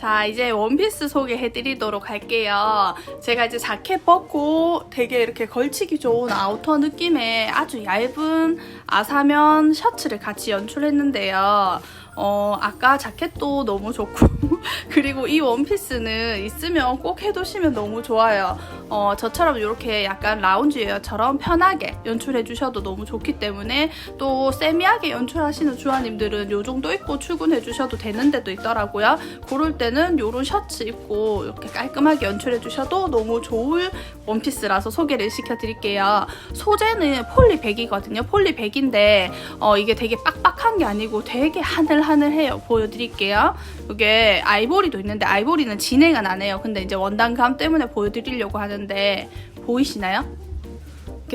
자, 이제 원피스 소개해드리도록 할게요. 제가 이제 자켓 벗고 되게 이렇게 걸치기 좋은 아우터 느낌의 아주 얇은 아사면 셔츠를 같이 연출했는데요. 어, 아까 자켓도 너무 좋고, 그리고 이 원피스는 있으면 꼭 해두시면 너무 좋아요. 어, 저처럼 이렇게 약간 라운지 웨어처럼 편하게 연출해 주셔도 너무 좋기 때문에 또 세미하게 연출하시는 주아님들은 요 정도 입고 출근해 주셔도 되는 데도 있더라고요. 그럴 때는 요런 셔츠 입고 이렇게 깔끔하게 연출해 주셔도 너무 좋을 원피스라서 소개를 시켜드릴게요. 소재는 폴리백이거든요. 폴리백인데 어, 이게 되게 빡빡한 게 아니고 되게 하늘 하늘해요. 보여드릴게요. 이게 아이보리도 있는데 아이보리는 진해가 나네요. 근데 이제 원단감 때문에 보여드리려고 하는데 보이시나요?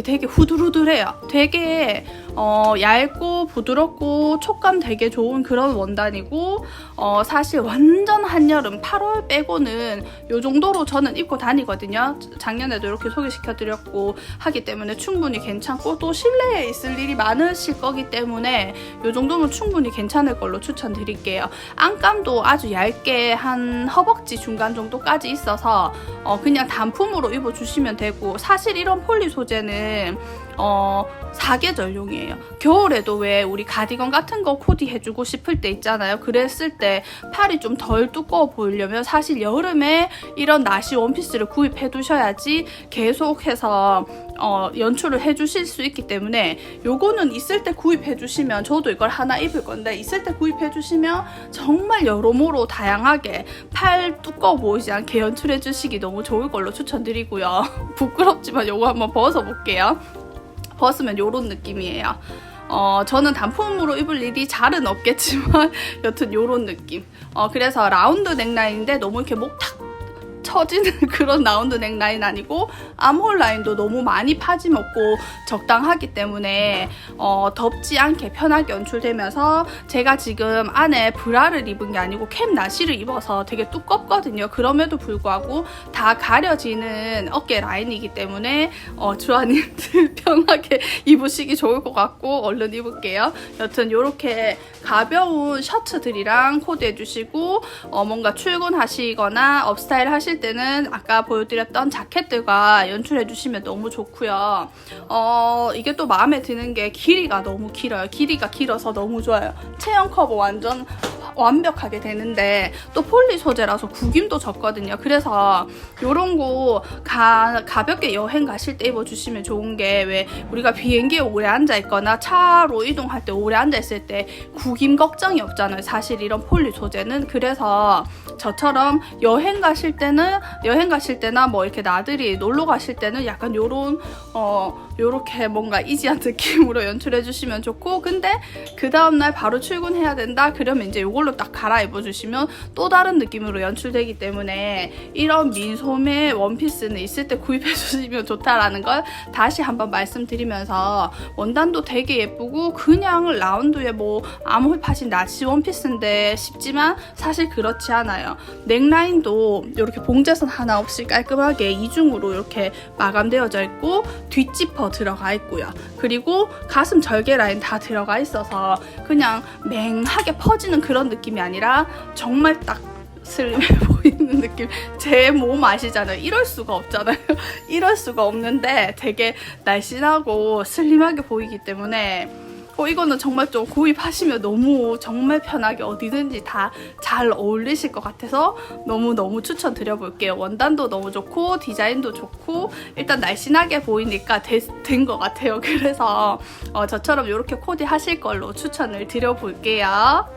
되게 후들후들해요. 되게 어, 얇고 부드럽고 촉감 되게 좋은 그런 원단이고 어, 사실 완전 한여름 8월 빼고는 이 정도로 저는 입고 다니거든요. 작년에도 이렇게 소개시켜드렸고 하기 때문에 충분히 괜찮고 또 실내에 있을 일이 많으실 거기 때문에 이 정도면 충분히 괜찮을 걸로 추천드릴게요. 안감도 아주 얇게 한 허벅지 중간 정도까지 있어서 어, 그냥 단품으로 입어주시면 되고 사실 이런 폴리 소재는 어, 사계절용이에요. 겨울에도 왜 우리 가디건 같은 거 코디 해주고 싶을 때 있잖아요. 그랬을 때 팔이 좀 덜 두꺼워 보이려면 사실 여름에 이런 나시 원피스를 구입해 두셔야지 계속해서 어, 연출을 해주실 수 있기 때문에 요거는 있을 때 구입해 주시면 저도 이걸 하나 입을 건데 있을 때 구입해 주시면 정말 여러모로 다양하게 팔 두꺼워 보이지 않게 연출해 주시기 너무 좋을 걸로 추천드리고요. 부끄럽지만 요거 한번 벗어볼게요. 벗으면 요런 느낌이에요. 어, 저는 단품으로 입을 일이 잘은 없겠지만 여튼 요런 느낌. 어, 그래서 라운드 넥라인인데 너무 이렇게 목탁 처지는 그런 라운드 넥 라인 아니고 암홀 라인도 너무 많이 파짐 없고 적당하기 때문에 어, 덥지 않게 편하게 연출되면서 제가 지금 안에 브라를 입은 게 아니고 캡 나시를 입어서 되게 두껍거든요. 그럼에도 불구하고 다 가려지는 어깨 라인이기 때문에 어, 주아님들 편하게 입으시기 좋을 것 같고 얼른 입을게요. 여튼 이렇게 가벼운 셔츠들이랑 코디해 주시고 어, 뭔가 출근하시거나 업스타일 하실 때는 아까 보여드렸던 자켓들과 연출해 주시면 너무 좋고요. 어, 이게 또 마음에 드는 게 길이가 너무 길어요. 길이가 길어서 너무 좋아요. 체형 커버 완전 완벽하게 되는데 또 폴리 소재라서 구김도 적거든요. 그래서 이런 거 가, 가볍게 여행 가실 때 입어주시면 좋은 게 왜 우리가 비행기에 오래 앉아 있거나 차로 이동할 때 오래 앉아 있을 때 구김 걱정이 없잖아요. 사실 이런 폴리 소재는 그래서 저처럼 여행 가실 때는 여행 가실 때나 뭐 이렇게 나들이 놀러 가실 때는 약간 요런 어 요렇게 뭔가 이지한 느낌으로 연출해 주시면 좋고 근데 그 다음날 바로 출근해야 된다? 그러면 이제 요걸로 딱 갈아입어 주시면 또 다른 느낌으로 연출되기 때문에 이런 민소매 원피스는 있을 때 구입해 주시면 좋다라는 걸 다시 한번 말씀드리면서 원단도 되게 예쁘고 그냥 라운드에 뭐 아무 홀파신 나시 원피스인데 싶지만 사실 그렇지 않아요. 넥라인도 이렇게 봉제선 하나 없이 깔끔하게 이중으로 이렇게 마감되어져 있고 뒷지퍼 들어가 있고요. 그리고 가슴 절개 라인 다 들어가 있어서 그냥 맹하게 퍼지는 그런 느낌이 아니라 정말 딱 슬림해 보이는 느낌. 제 몸 아시잖아요. 이럴 수가 없잖아요. 이럴 수가 없는데 되게 날씬하고 슬림하게 보이기 때문에 어, 이거는 정말 좀 구입하시면 너무 정말 편하게 어디든지 다 잘 어울리실 것 같아서 너무너무 추천드려볼게요. 원단도 너무 좋고 디자인도 좋고 일단 날씬하게 보이니까 된 것 같아요. 그래서 어, 저처럼 이렇게 코디 하실 걸로 추천을 드려볼게요.